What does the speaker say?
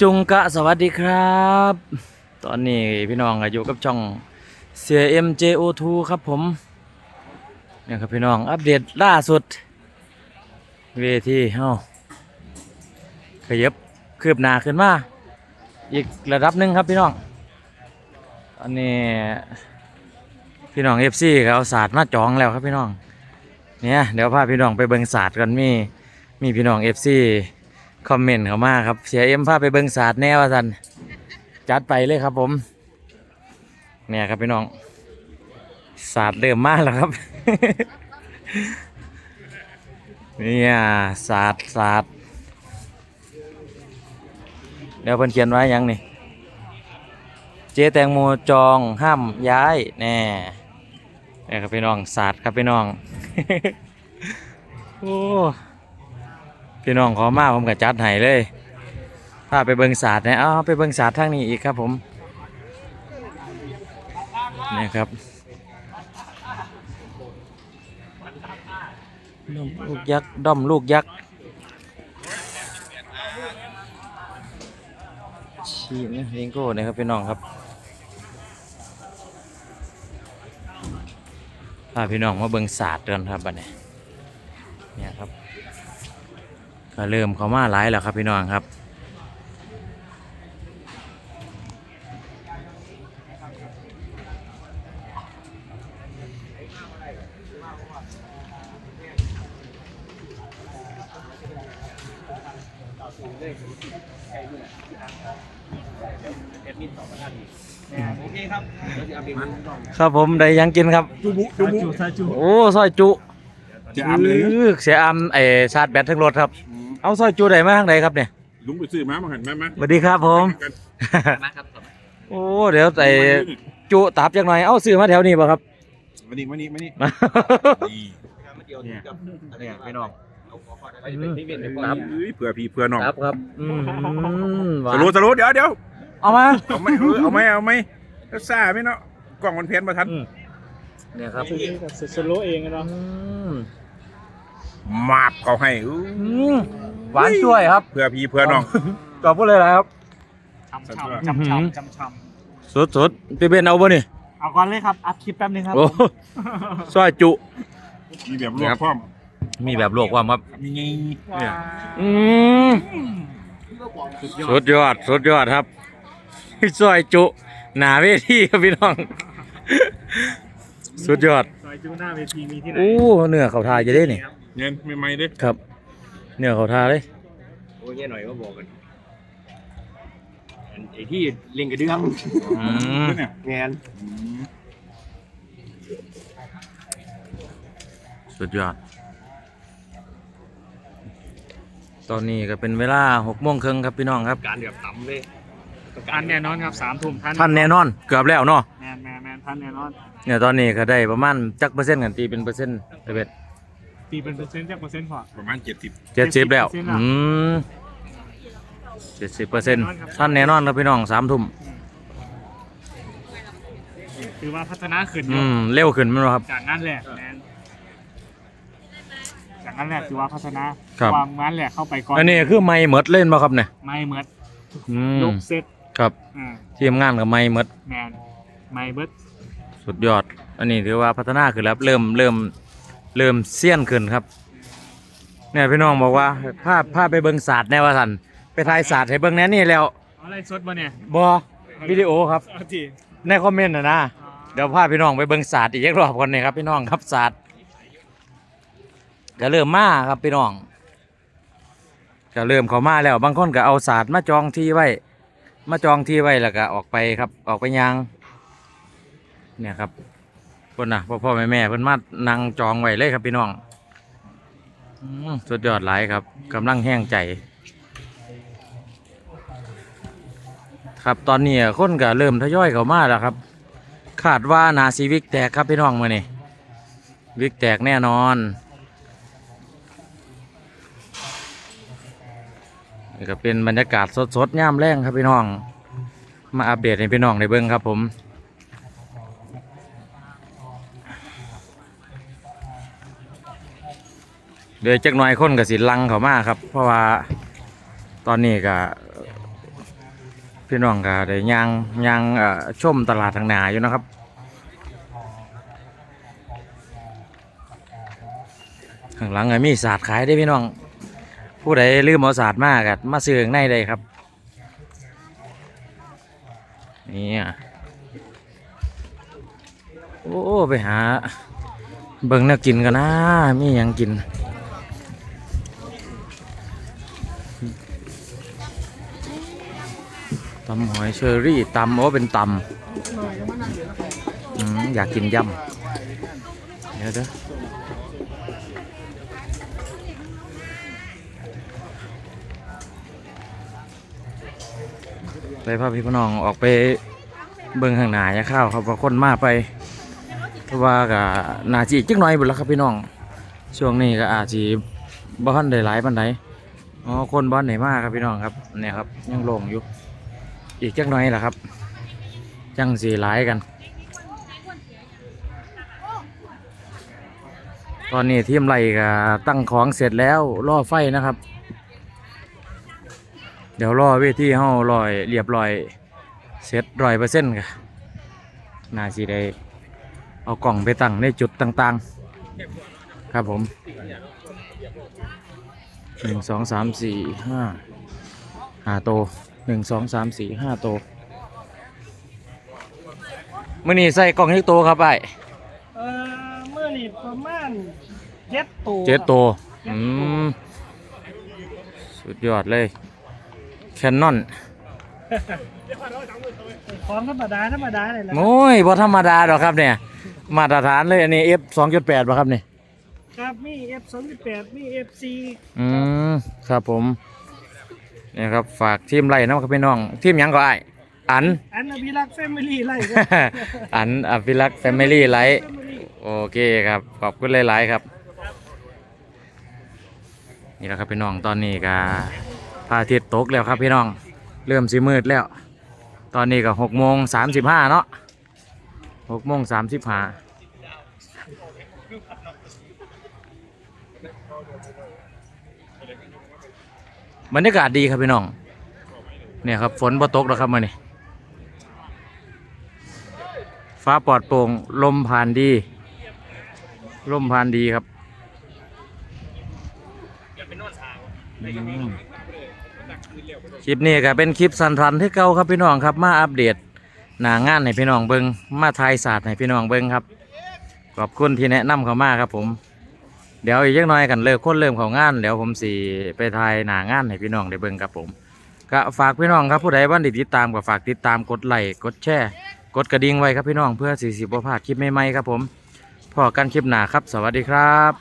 จุงกะสวัสดีครับ ตอนนี้พี่น้องอยู่กับช่อง CMJO2 ครับผมเนี่ยครับพี่น้องอัปเดตล่าสุด เวทีเฮาขยับคืบหน้าขึ้นมา อีกระดับหนึ่งครับพี่น้อง ตอนนี้ พี่น้อง FC ก็เอาศาสตร์มาจองแล้วครับพี่น้องเนี่ยเดี๋ยวพาพี่น้องไปเบิงศาสตร์กันมีมีพี่น้อง FC คอมเมนต์เขามาครับ เสียเอ็มพาไปเบิงศาสตร์แน่ว่าสันจัดไปเลยครับผม เนี่ยครับพี่น้องศาสตร์เริ่มมากแล้วครับเนี่ยศาสตร์ศาสตร์เดี๋ยวเพิ่นเขียนไว้ยังนี่ เจ๊แตงโมจองห้ามย้ายแน่เนี่ยครับพี่น้องศาสตร์ครับพี่น้อง โอ้ พี่น้องขอมาผมก็จัดให้เลยพาไปเบิงศาสตร์นะเอาไปเบิงศาสตร์ทางนี้อีกครับผมนี่ครับลูกยักษ์ด้อมลูกยักษ์ชีนะลิงโก้นะครับพี่น้องครับพาพี่น้องมาเบิงศาสตร์กันครับบัดนี้ ก็เริ่มเขามาหลายแล้วครับพี่น้องครับ โอเคครับเดี๋ยวจะเอาไปมันครับผมได้หยังกินครับจุบุจุบุซาจุโอ้ซอยจุจะอาบเลยอื้อเสียอามไอชาร์จแบตทั้งรถครับ เอาซอยจุได้มาทางไหนครับเนี่ยลุงไปซื้อมามาหันมามาสวัสดีครับผม กันมาครับโอ้เดี๋ยวไอจุตับจังหน่อย เอาซื้อมาแถวนี้ป่ะครับ มานี่มานี่มานี่นี่เดียวเนี่ยกับเนี่ยพี่น้องไปเป็นที่เป็นไปครับเอ้ยเผื่อพี่เผื่อน้องครับครับอืมหวาสนรุปสรุปเดี๋ยวเดี๋ยวเอามาเอาไหมเออเอาไหมเอาไหมก็ซ่าไหมเนาะกล่องมันเพี้ยนมาทันเนี่ยครับสโลเองอะเนาะอืม มาบเขาให้อู้อืมหวานช่วยครับเผื่อพี่เผื่อน้องขอบคุณเลยนะครับช้ำสุดช้ำยอดช้ำช้ำช้ำช้สุดสุดๆพี่เบนเอาบ่นี่ำเอาก่อนเลยครับ อัพคลิปแป๊บนึงครับโอ้ซอยจุ มีแบบลวกพร้อมมีแบบลวกความครับมีไงเนี่ยอืมสุดยอด สุดยอดครับซอยจุ หนาเวทีครับพี่น้อง สุดยอด ซอยจูหน้าเวทีมีที่ไหนโอ้เนื้อเขาทาจะได้นี่เงินไม่ไม่เด้ครับ เนื้อเขาทาเลยโอ้ยหน่อยก็บอกกันไอ้ที่เล่นกระเดื่องอืมเนี่ยงานอืมสุดยอด ตอนนี้ก็เป็นเวลาหกโมงครึ่งครับพี่น้องครับ การเดือดต่ำเลยทันแน่นอนครับสามทุ่มทันท่านแน่นอน เกือบแล้วเนาะ ทันแน่นอน เนี่ยตอนนี้ก็ได้ประมาณจักเปอร์เซ็นต์กันตีเป็นเปอร์เซ็นต์เบ็ดตีเป็นเปอร์เซ็นต์จากเปอร์เซ็นต์พอ ประมาณเจ็ดสิบเจ็ดสิบแล้ว70%แล้ว อืมเจ็ดสิบเปอร์เซ็นต์ท่านแน่นอนครับพี่น้องสามทุ่มคือว่าพัฒนาขึ้นออืยู่มเร็วขึ้นมั้ยครับ จากนั้นแหละแมนจากนั้นแหละคือว่าพัฒนาครับวางงานแหละเข้าไปก่อนอันนี้คือไม่หมดเล่นมาครับเนี่ยไม่เหมือนอืมยกเซตครับ อ่าทีมงานกับไม่หมดแมน ไม่เบิดสุดยอด อันนี้ถือว่าพัฒนาขึ้นแล้วเริ่มเริ่มเริ่มเซียนขึ้นครับ เนี่ยพี่น้องบอกว่าภาพภาพไปเบิ่งศาสตร์แน่ว่าสันไปถ่ายศาสตร์ให้เบิ่งแน่นี่แล้วเอาอะไรสดมาเนี่ยบอวิดีโอครับเอาทีในคอมเมนต์นะนะเดี๋ยวพาพี่น้องไปเบิ่งศาสตร์อีกรอบก่อนนี่ครับพี่น้องครับศาสตร์ก็เริ่มมาครับพี่น้องก็เริ่มเข้ามาแล้วบางคนก็เอาศาสตร์มาจองที่ไว้ มาจองที่ไว้แล้วก็ออกไปครับออกไปยาง เนี่ยครับเพิ่นนะพ่อพ่อแม่แม่เพิ่นมานั่งจองไว้เลยครับพี่น้องสุดยอดหลายครับกำลังแห้งใจ ครับตอนนี้คนก็เริ่มทยอยเข้ามาแล้วครับคาดว่านาซีวิกแตกครับพี่น้องมาเนี่วิกแตกแน่นอนนี่ก็เป็นบรรยากาศสดๆย่ามแรงครับพี่น้อง มาอัปเดตให้พี่น้องได้เบิ่งครับผม เดี๋ยวจักหน่อยคนกับสิลังเขามากครับ เพราะว่าตอนนี้ก็พี่น้องก็ได้ย่างย่างช่อชมตลาดทางนาอยู่นะครับข้างหลังก็มีศาสตร์ขายได้พี่น้อง ผู้ใดลืมเอาศาสตร์มากอะมาซื้อข้างในได้ครับนี่อะโอ้ไปหา เบิ่งแน่ากินกันนะมีหยังกิน ตำหอยเชอรี่ตำโอ้เป็นตำอืมอยากกินยำเดี๋ยวเด้อไปพาพี่พี่น้องออกไปเบิ่งข้างหน้ายาเข้าวครับว่าคนมาไปเพราะว่าก็น่าจีจักหน่อยบุญแล้วครับพี่น้อง ช่วงนี้ก็อาจจะบ้านได้หลายปานใดอ๋อคนบ้านไหนมากครับพี่น้องครับเนี่ยครับยังลงอยู่ อีกจักหน่อยล่ะครับ จังสีหลายกัน ตอนนี้ทีมไล่ก็ตั้งของเสร็จแล้วล่อไฟนะครับ เดี๋ยวรอเวทีเฮาลอยเรียบร้อย เสร็จร้อยเปอร์เซ็นต์ค่ะนาสิได้เอากล่องไปตั้งในจุดต่างๆ ครับผมหนึ่งสองสามสี่ห้าห้าโต หนึ่งสองสามสี่ห้าโตวมื่อนี้ใส่กล่องยี่โตวครับไอ้เออเมื่อนี่ประมาณเจ็ดตัวเจ็ดโตวอืมสุดยอดเลย แคนนอนของธรรมดาธรรมดาเลยแหละโอ้ยบ่ธรรมดาดอกครับเนี่ย มาตรฐานเลยอันนี้ F 2.8ป่ะครับนี่ครับมี F 2 8มี FC อืมครับผม นี่ครับฝากทีมไล่นะครับพี่น้อง ทีมหยังก็ไอายอัน อันอภิรักษ์แฟมิลี่ไล่ครัอันอภิรักษ์แฟมิลี่ไลท์ Family โอเคครับ ขอบคุณหลาย ๆ ครับ นี่แหละครับพี่น้องตอนนี้ก็พระอาทิตย์ตกแล้วครับพี่น้อง เริ่มสิมืดแล้ว ตอนนี้ก็หกโมงสามสิบห้าเนาะหกโมงสามสิบห้า บรรยากาศดีครับพี่น้อง เนี่ยครับฝนบ่ตกแล้วครับมื่อนี้ฟ้าปลอดโปร่งลมผ่านดี ลมผ่านดีครับคลิปนี้ก็เป็นคลิปสันทันที่เก่าครับพี่น้องครับมาอัปเดตหนางานให้พี่น้องเบิงมาทายศาสตร์ให้พี่น้องเบิงครับ ขอบคุณที่แนะนำเขามาครับผม เดี๋ยวอีกยักน้อยกันเลิกคนเริ่มเขางานเดี๋ยวผมสีไปทายหนางานให้พี่น้องได้เบิงครับผมก็ฝากพี่น้องครับผู้ใดบ้านติดติดตามก็ฝากติดตามกดไลค์กดแชร์กดกระดิ่งไว้ครับพี่น้องเพื่อสี่สิบพลาดคลิปใหม่ๆครับผมพอกันคลิปหน้าครับ สวัสดีครับ